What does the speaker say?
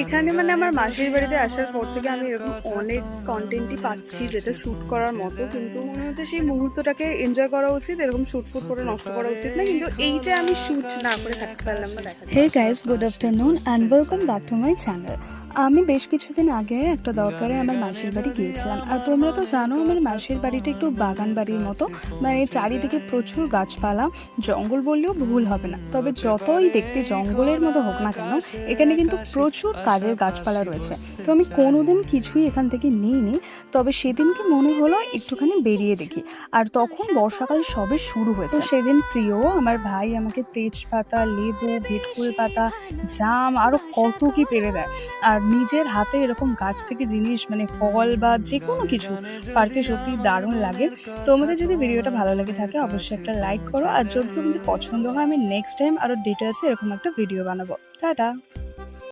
এখানে মানে আমার মাসির বাড়িতে আসার পর থেকে আমি এরকম অনেক কন্টেন্টই পাচ্ছি যেটা শ্যুট করার মতো, কিন্তু মনে হচ্ছে সেই মুহূর্তটাকে এনজয় করা উচিত, এরকম শ্যুট ফুট করে নষ্ট করা উচিত না, কিন্তু এইটা আমি শ্যুট না করে থাকতে পারলাম না দেখা hey guys good afternoon and welcome back to my channel আমি বেশ কিছুদিন আগে একটা দরকারে আমার মাসির বাড়ি গিয়েছিলাম। আর তোমরা তো জানো, আমার মাসির বাড়িটা একটু বাগান বাড়ির মতো। মানে চারিদিকে প্রচুর গাছপালা, জঙ্গল বললেও ভুল হবে না। তবে যতই দেখতে জঙ্গলের মতো হোক না কেন, এখানে কিন্তু প্রচুর কাজের গাছপালা রয়েছে। তো আমি কোনোদিন কিছুই এখান থেকে নিইনি। তবে সেদিনকে মনে হলো, একটুখানি বেরিয়ে দেখি। আর তখন বর্ষাকাল সবে শুরু হয়েছে। সেদিন প্রিয়, আমার ভাই আমাকে তেজপাতা, লেবু, ভেটকুল পাতা, জাম আরও কত কি পেরে দেয়। আর নিজের হাতে এরকম গাছ থেকে জিনিস মানে ফল বা যে কোনো কিছু পারতে সত্যি দারুণ লাগে। তোমাদের যদি ভিডিওটা ভালো লাগে থাকে, অবশ্যই একটা লাইক করো। আর যদি তোমাদের পছন্দ হয়, আমি নেক্সট টাইম আরও ডিটেলসে এরকম একটা ভিডিও বানাবো। টাটা!